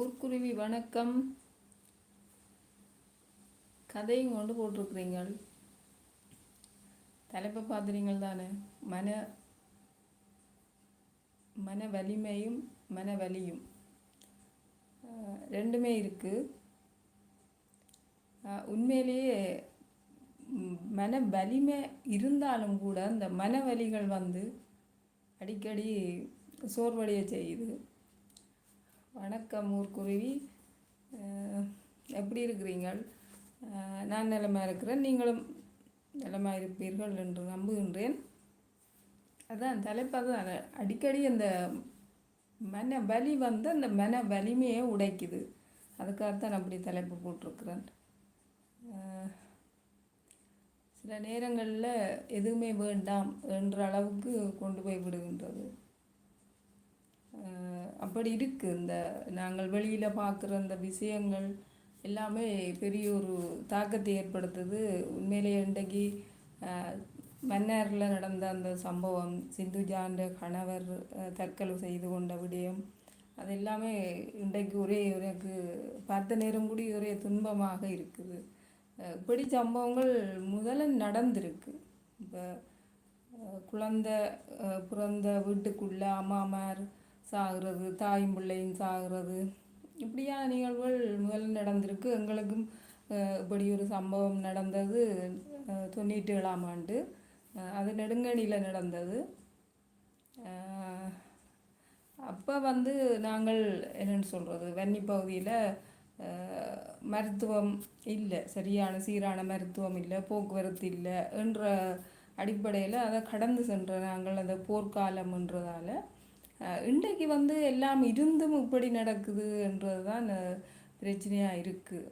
ஊர்க்குருவி வணக்கம். கதையும் கொண்டு போட்டிருக்கிறீங்க தலைப்பை பார்த்துறீங்கள் தானே? மன மன வலிமையும் மன வலியும் ரெண்டுமே இருக்குது உண்மையிலேயே மன வலிமை இருந்தாலும் கூட அந்த மன வலிகள் வந்து அடிக்கடி சோர்வடைய செய்யுது. வணக்கம் ஊர்க்குருவி. எப்படி இருக்கிறீங்கள் நான் நிலமாக இருக்கிறேன். நீங்களும் நிலமாக இருப்பீர்கள் என்று நம்புகின்றேன். அதான் தலைப்பாக தான் அடிக்கடி அந்த மன வலி வந்து அந்த மன வலிமையை உடைக்குது. அதுக்காகத்தான் அப்படி தலைப்பு போட்டிருக்கிறேன். சில நேரங்களில் எதுவுமே வேண்டாம் என்ற அளவுக்கு கொண்டு போய் விடுகின்றது. அப்படி இருக்குது இந்த நாங்கள் வெளியில் பார்க்குற அந்த விஷயங்கள் எல்லாமே பெரிய ஒரு தாக்கத்தை ஏற்படுத்துது. உண்மையிலேயே இன்றைக்கு மன்னாரில் நடந்த அந்த சம்பவம் சிந்துஜான்ற கணவர் தற்கொலை செய்து கொண்ட விடயம் அது எல்லாமே இன்றைக்கு ஒரே எனக்கு பார்த்த நேரம் கூடி ஒரே துன்பமாக இருக்குது. இப்படி சம்பவங்கள் முதல்ல நடந்திருக்கு. இப்போ குழந்த பிறந்த வீட்டுக்குள்ளே அம்மாமார் சாகிறது தாயும் பிள்ளையும் சாகிறது. இப்படியான நிகழ்வுகள் முதல்ல நடந்திருக்கு. எங்களுக்கும் இப்படி ஒரு சம்பவம் நடந்தது தொண்ணூற்றி ஏழாம் ஆண்டு. அது நெடுங்கணியில் நடந்தது. அப்போ வந்து நாங்கள் என்னென்னு சொல்கிறது வன்னி பகுதியில் மருத்துவம் இல்லை. சரியான சீரான மருத்துவம் இல்லை. போக்குவரத்து இல்லை. என்ற அடிப்படையில் அதை கடந்து சென்ற நாங்கள் அந்த போர்க்காலம்ன்றதால இன்றைக்கு வந்து எல்லாம் இருந்தும் இப்படி நடக்குது என்றது தான் பிரச்சனையாக இருக்குது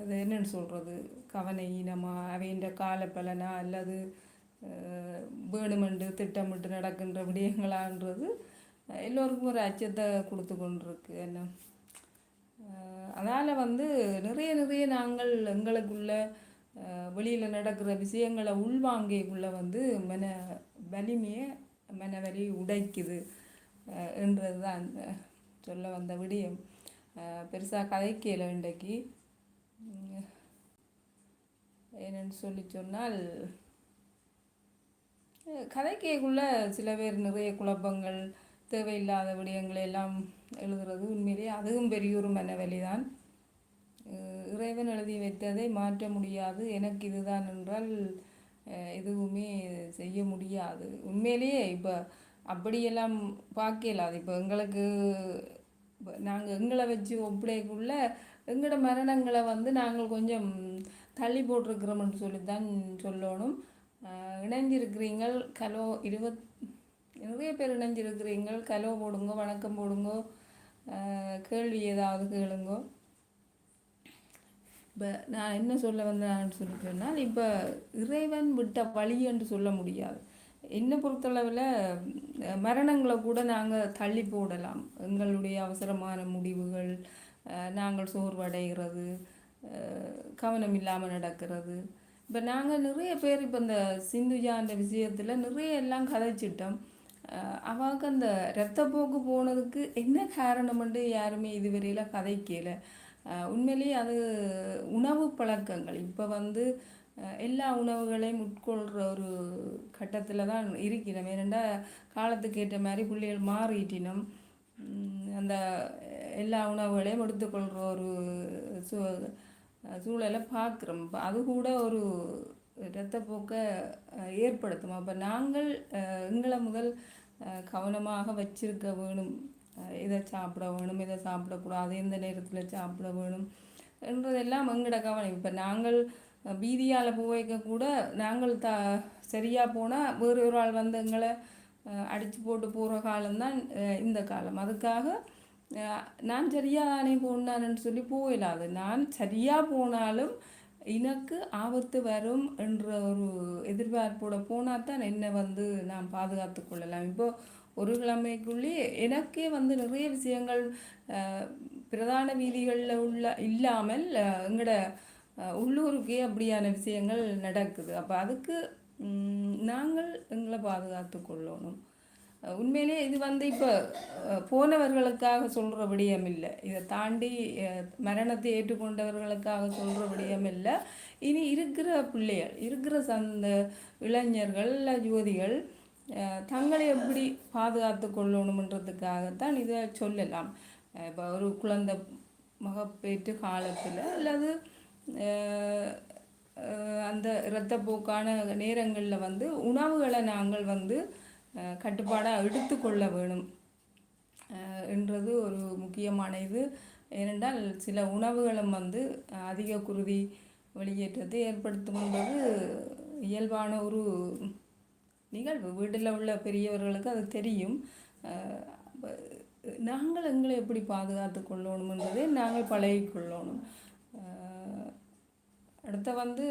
அது என்னன்னு சொல்கிறது கவன ஈனமாக அவைன்ற காலப்பலனா அல்லது அஹ், வேணுமென்று திட்டமிட்டு நடக்கின்ற விடயங்களான்றது எல்லோருக்கும் ஒரு அச்சத்தை கொடுத்து கொண்டிருக்கு. என்ன? அதனால் வந்து நிறைய நிறைய நாங்கள் எங்களுக்குள்ள வெளியில் நடக்கிற விஷயங்களை உள்வாங்கிக்குள்ளே வந்து மன வலிமையை மன உடைக்குது என்றது தான் சொல்ல வந்த விடயம். பெருசாக கதைக்கல இன்றைக்கு. என்னென்னு சொல்லி சொன்னால் அஹ், கதைக்கைக்குள்ள சில பேர் நிறைய குழப்பங்கள் தேவையில்லாத விடயங்களை எல்லாம் எழுதுறது உண்மையிலேயே அதுவும் பெரிய மனவெளி தான் இறைவன் எழுதி வைத்ததை மாற்ற முடியாது. எனக்கு இதுதான் என்றால் எதுவுமே செய்ய முடியாது. உண்மையிலேயே இப்போ அப்படியெல்லாம் பார்க்கலாது இப்போ எங்களுக்கு நாங்கள் எங்களை வச்சு ஒப்படைக்குள்ள எங்களோட மரணங்களை வந்து நாங்கள் கொஞ்சம் தள்ளி போட்டிருக்கிறோம்னு சொல்லித்தான் சொல்லணும். அஹ் இணைஞ்சிருக்கிறீங்கள் கலோ இருபத் நிறைய பேர் இணைஞ்சிருக்கிறீங்கள். கலோ போடுங்க வணக்கம் போடுங்க கேள்வி ஏதாவது கேளுங்கோ. இப்போ நான் என்ன சொல்ல வந்தேன்னு சொல்லி சொன்னால் இப்போ இறைவன் விட்ட வழி என்று சொல்ல முடியாது. என்னை பொறுத்தளவில் மரணங்களை கூட நாங்கள் தள்ளி போடலாம். எங்களுடைய அவசரமான முடிவுகள் நாங்கள் சோர்வடைகிறது கவனம் இல்லாமல் நடக்கிறது. இப்போ நாங்கள் நிறைய பேர் இப்போ இந்த சிந்துஜான்ற விஷயத்தில் நிறைய எல்லாம் கதைச்சிட்டோம். அவாக்கு அந்த இரத்தப்போக்கு போனதுக்கு என்ன காரணம்னு யாருமே இதுவரையில் கதைக்கலை. உண்மையிலேயே அது உணவு பழக்கங்கள். இப்போ வந்து எல்லா உணவுகளையும் உட்கொள்கிற ஒரு கட்டத்தில் தான் இருக்கிறோம். ஏனெண்டா காலத்துக்கு ஏற்ற மாதிரி பிள்ளைகள் மாறிட்டினோம் அந்த எல்லா உணவுகளையும் எடுத்துக்கொள்கிற ஒரு சூ சூழலை பார்க்குறோம். இப்போ அது கூட ஒரு இரத்தப்போக்கை ஏற்படுத்தும். அப்போ நாங்கள் எங்களை முதல் கவனமாக வச்சிருக்க வேணும். இதை சாப்பிட வேணும் இதை சாப்பிடக்கூடாது எந்த நேரத்தில் சாப்பிட வேணும் என்றதெல்லாம் எங்கட கவனம். இப்போ நாங்கள் வீதியால் போய்க்க கூட நாங்கள் த சரியாக போனால் வேறு ஒரு ஆள் வந்து எங்களை அடித்து போட்டு போகிற காலம்தான் இந்த காலம். அதுக்காக நான் சரியாக தானே போனான்னு சொல்லி போயிடாது நான் சரியாக போனாலும் எனக்கு ஆபத்து வரும் என்ற ஒரு எதிர்பார்ப்போட போனால் தான் என்னை வந்து நான் பாதுகாத்து கொள்ளலாம். இப்போது ஒரு கிழமைக்குள்ளே எனக்கே வந்து நிறைய விஷயங்கள் பிரதான வீதிகளில் உள்ள இல்லாமல் எங்களோட உள்ளூருக்கே அப்படியான விஷயங்கள் நடக்குது. அப்போ அதுக்கு நாங்கள் எங்களை பாதுகாத்து கொள்ளணும். உண்மையிலே இது வந்து இப்போ போனவர்களுக்காக சொல்கிற விடயம் இல்லை. இதை தாண்டி மரணத்தை ஏற்றுக்கொண்டவர்களுக்காக சொல்கிற விடயம் இல்லை. இனி இருக்கிற பிள்ளைகள் இருக்கிற சந்த இளைஞர்கள் யுவதிகள் தங்களை எப்படி பாதுகாத்து கொள்ளணுமன்றதுக்காகத்தான் இதை சொல்லலாம். இப்போ ஒரு குழந்தை மகப்பேற்று காலத்தில் அல்லது அந்த இரத்தப்போக்கான நேரங்களில் வந்து உணவுகளை நாங்கள் வந்து கட்டுப்பாடாக எடுத்துக்கொள்ள வேணும். என்றது ஒரு முக்கியமான இது. ஏனென்றால் சில உணவுகளும் வந்து அதிக குருதி வெளியேற்றத்தை ஏற்படுத்தும் என்பது இயல்பான ஒரு நிகழ்வு. வீட்டில் உள்ள பெரியவர்களுக்கு அது தெரியும். நாங்கள் எங்களை எப்படி பாதுகாத்து கொள்ளணும் என்பதை நாங்கள் பழகிக்கொள்ளணும் அடுத்த வந்து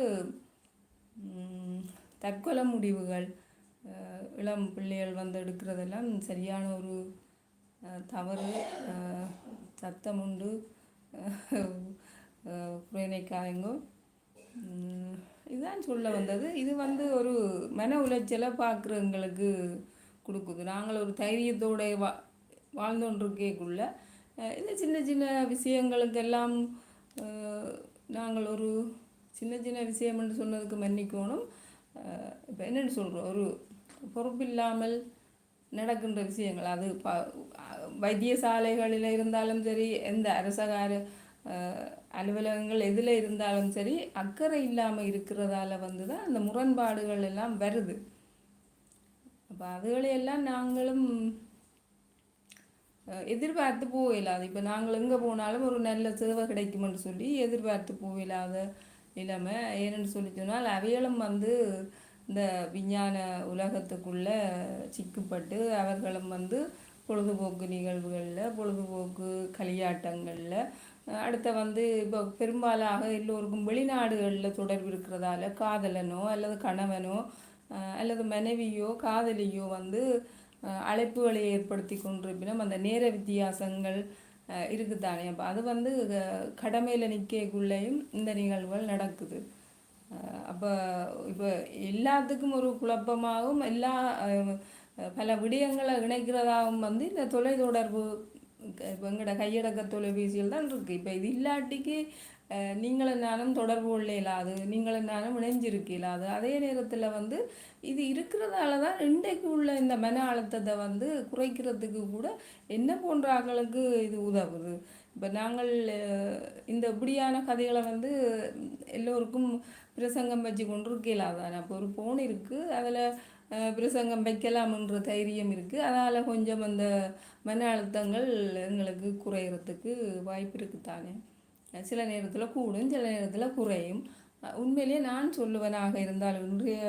தற்கொலை முடிவுகள். இளம் பிள்ளைகள் வந்து எடுக்கிறதெல்லாம் சரியான ஒரு தவறு. சத்தம் உண்டு. குறைனைக்காயங்கோ இதுதான் சொல்ல வந்தது. இது வந்து ஒரு மன உளைச்சலை பார்க்குறவங்களுக்கு கொடுக்குது. நாங்கள் ஒரு தைரியத்தோட வா வாழ்ந்தோன்றிருக்கேக்குள்ள இந்த சின்ன சின்ன விஷயங்களுக்கெல்லாம் நாங்கள் ஒரு சின்ன சின்ன விஷயம்னு சொன்னதுக்கு மன்னிக்கணும். இப்போ என்னென்னு சொல்கிறோம் ஒரு பொறுப்பில்லாமல் நடக்கின்ற விஷயங்கள். அது ப வைத்தியசாலைகளில் இருந்தாலும் சரி எந்த அரசகார அலுவலகங்கள் எதில் இருந்தாலும் சரி அக்கறை இல்லாமல் இருக்கிறதால வந்து தான் அந்த முரண்பாடுகள் எல்லாம் வருது. அப்போ அதுகளையெல்லாம் நாங்களும் எதிர்பார்த்து போகலாது இப்போ நாங்கள் எங்கே போனாலும் ஒரு நல்ல சேவை கிடைக்குமென்று சொல்லி எதிர்பார்த்து போகலாத நிலைமை ஏன்னு சொல்லி சொன்னால் அவைகளும் வந்து இந்த விஞ்ஞான உலகத்துக்குள்ள சிக்கப்பட்டு அவர்களும் வந்து பொழுதுபோக்கு நிகழ்வுகளில் பொழுதுபோக்கு களியாட்டங்களில் அடுத்த வந்து இப்போ பெரும்பாலாக எல்லோருக்கும் வெளிநாடுகளில் தொடர்பு இருக்கிறதால காதலனோ அல்லது கணவனோ அல்லது மனைவியோ காதலியோ வந்து அழைப்புகளை ஏற்படுத்தி கொண்டிருப்பினும் அந்த நேர வித்தியாசங்கள் இருக்குதானே. அப்போ அது வந்து கடமையில் நிற்கக்குள்ளேயும் இந்த நிகழ்வுகள் நடக்குது. அப்போ இப்போ எல்லாத்துக்கும் ஒரு குழப்பமாகவும் எல்லா பல விடயங்களை இணைக்கிறதாகவும் வந்து இந்த தொலைத்தொடர்பு எங்களோட கையடக்க தொலைபேசியில் தான் இருக்குது இப்போ இது இல்லாட்டிக்கு நீங்களும் நானும் தொடர்பு கொள்ள அது நீங்களும் நானும் இணைஞ்சிருக்க அது அதே நேரத்தில் வந்து இது இருக்கிறதால தான் இன்றைக்கு உள்ள இந்த மன அழுத்தத்தை வந்து குறைக்கிறதுக்கு கூட என்ன போன்ற ஆக்களுக்கு இது உதவுது. இப்போ நாங்கள் இந்த இப்படியான கதைகளை வந்து எல்லோருக்கும் பிரசங்கம் வச்சு கொண்டு இருக்கலாதானே அப்போ ஒரு ஃபோன் இருக்குது அதில் பிரசங்கம் வைக்கலாம்ன்ற தைரியம் இருக்குது அதனால் கொஞ்சம் அந்த மன அழுத்தங்கள் எங்களுக்கு குறையிறதுக்கு வாய்ப்பு இருக்குது தானே. சில நேரத்தில் கூடும் சில நேரத்தில் குறையும். உண்மையிலேயே நான் சொல்லுவனாக இருந்தால் இன்றைய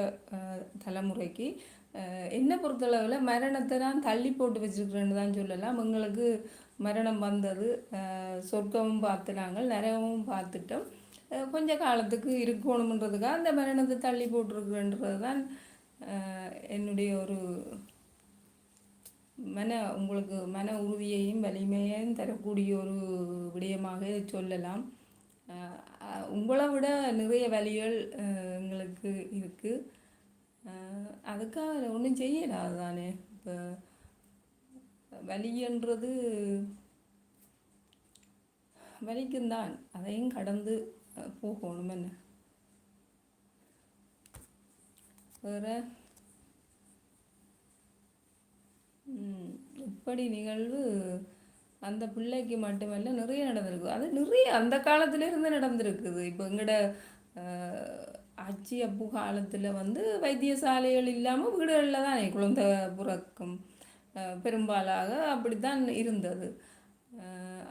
தலைமுறைக்கு என்னை பொறுத்தளவில் மரணத்தை நான் தள்ளி போட்டு வச்சுருக்கிறேன்னு தான் சொல்லலாம். எங்களுக்கு மரணம் வந்தது சொர்க்கமும் பார்த்து நாங்கள் நரகமும் பார்த்துட்டோம். கொஞ்ச காலத்துக்கு இருக்கணுன்றதுக்காக அந்த மரணத்தை தள்ளி போட்டிருக்குன்றது தான் என்னுடைய ஒரு மன உங்களுக்கு மன உறுதியையும் வலிமையையும் தரக்கூடிய ஒரு விடயமாக சொல்லலாம். உங்களை விட நிறைய வழிகள் எங்களுக்கு இருக்குது அதுக்காக ஒன்றும் செய்யலாது தானே? இப்போ வலின்றது வலிக்கும்தான் அதையும் கடந்து போகணும் என்ன? வேறு? இப்படி நிகழ்வு அந்த பிள்ளைக்கு மட்டுமல்ல நிறைய நடந்திருக்கு. அது நிறைய அந்த காலத்துல இருந்து நடந்திருக்குது. இப்போ எங்களோட அஹ், அப்பு காலத்தில் வந்து வைத்தியசாலைகள் இல்லாமல் வீடுகளில் தான் குழந்தை பிறக்கும் அஹ், பெரும்பாலாக அப்படித்தான் இருந்தது.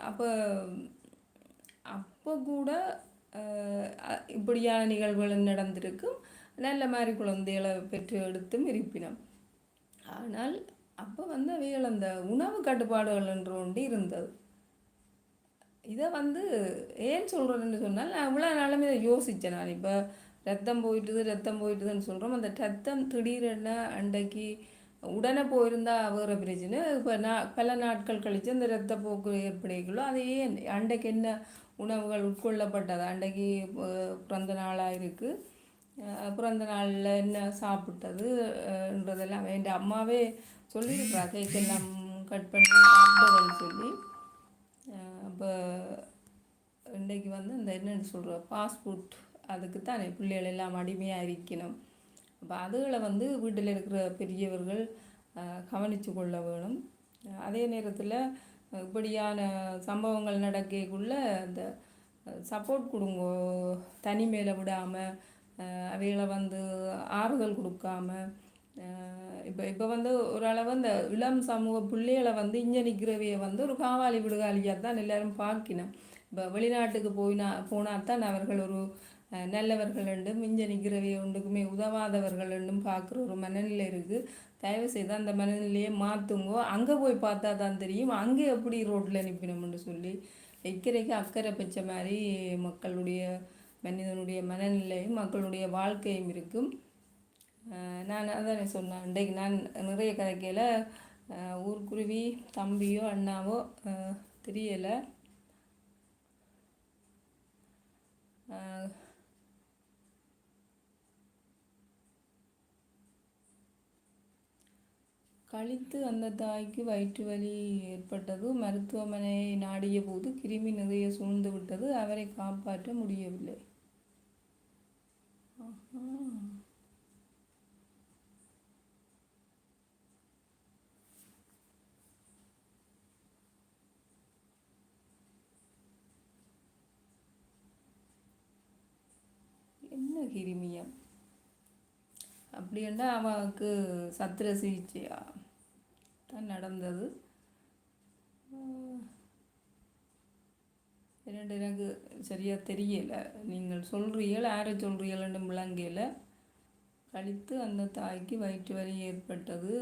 அப்போ அப்போ கூட அஹ், இப்படியான நிகழ்வுகள் நடந்திருக்கும். நல்ல மாதிரி குழந்தைகளை பெற்று எடுத்தும் இருப்பினோம். ஆனால் அப்போ வந்து அவைகள் அந்த உணவு கட்டுப்பாடுகள் என்று ஒன்று இருந்தது. இதை வந்து ஏன் சொல்கிறேன்னு சொன்னால் நான் இவ்வளோ நாளுமே இதை யோசித்தேன். நான் இப்போ ரத்தம் போயிட்டுது ரத்தம் போயிட்டுதுன்னு சொல்கிறோம் அந்த ரத்தம் திடீரென அன்றைக்கு உடனே போயிருந்தா வேறு பிரச்சனை. இப்போ நான் பல நாட்கள் கழித்து அந்த போக்கு ஏற்படுகிறோ அது ஏன் அன்றைக்கு என்ன உணவுகள் உட்கொள்ளப்பட்டது? அன்றைக்கு பிறந்த நாளாக இருக்குது பிறந்த நாளில் என்ன சாப்பிட்டது என்றதெல்லாம் என் அம்மாவே சொல்லியிருக்கிறா கேக் எல்லாம் கட் பண்ணி சாப்பிட்டதுன்னு சொல்லி. அப்போ இன்றைக்கு வந்து இந்த என்னென்னு சொல்கிற ஃபாஸ்ட் ஃபுட் அதுக்கு தான் பிள்ளைகள் எல்லாம் அடிமையாக இருக்கணும். அப்போ அதுகளை வந்து வீட்டில் இருக்கிற பெரியவர்கள் கவனித்து கொள்ள வேணும். அதே நேரத்தில் இப்படியான சம்பவங்கள் நடக்கக்குள்ள அந்த சப்போர்ட் கொடுங்கோ தனிமையில் விடாமல் அவைகளை வந்து ஆறுதல் கொடுக்காம இப்போ இப்போ வந்து ஓரளவு இந்த இளம் சமூக பிள்ளைகளை வந்து இங்கே நிற்கிறவையை வந்து ஒரு காவாலி விடுகாலியாக தான் எல்லாரும் பார்க்கணும் இப்போ வெளிநாட்டுக்கு போயினா போனால் தான் அவர்கள் ஒரு நல்லவர்கள் என்றும் இங்கே நிற்கிறவையை ஒன்றுக்குமே உதவாதவர்கள் என்றும் பார்க்குற ஒரு மனநிலை இருக்குது தயவு செய்து அந்த மனநிலையை மாற்றுங்கோ அங்கே போய் பார்த்தா தான் தெரியும். அங்கே எப்படி ரோட்டில் நிற்பினோம்னு சொல்லி எக்கரைக்கு அக்கறை பச்சை மாதிரி மக்களுடைய மனிதனுடைய மனநிலையும் மக்களுடைய வாழ்க்கையும் இருக்கும். நான் அதான் சொன்னேன் இன்றைக்கு நான் நிறைய கதைக்கையில் ஊர்க்குருவி தம்பியோ அண்ணாவோ தெரியலை. கழித்து அந்த தாய்க்கு வயிற்று வலி ஏற்பட்டது. மருத்துவமனையை நாடிய போது கிருமி நிறைய சூழ்ந்து விட்டது. அவரை காப்பாற்ற முடியவில்லை. என்ன கிருமியா அப்படின்னா அவனுக்கு சத்திர சிகிச்சையா? தான் நடந்தது. இரண்டு எனக்கு சரியாக தெரியலை. நீங்கள் சொல்கிறீர்கள் யாரை சொல்கிறீர்கள்னு விளங்கையில் கழித்து அந்த தாய்க்கு வயிற்று வலி ஏற்பட்டது.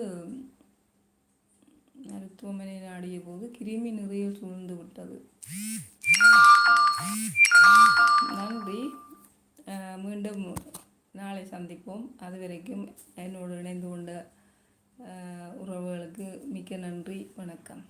மருத்துவமனை நாடிய போது கிருமி நிறைய சூழ்ந்து விட்டது. நன்றி. மீண்டும் நாளை சந்திப்போம். அது வரைக்கும் என்னோடு இணைந்து கொண்ட உறவுகளுக்கு மிக்க நன்றி. வணக்கம்.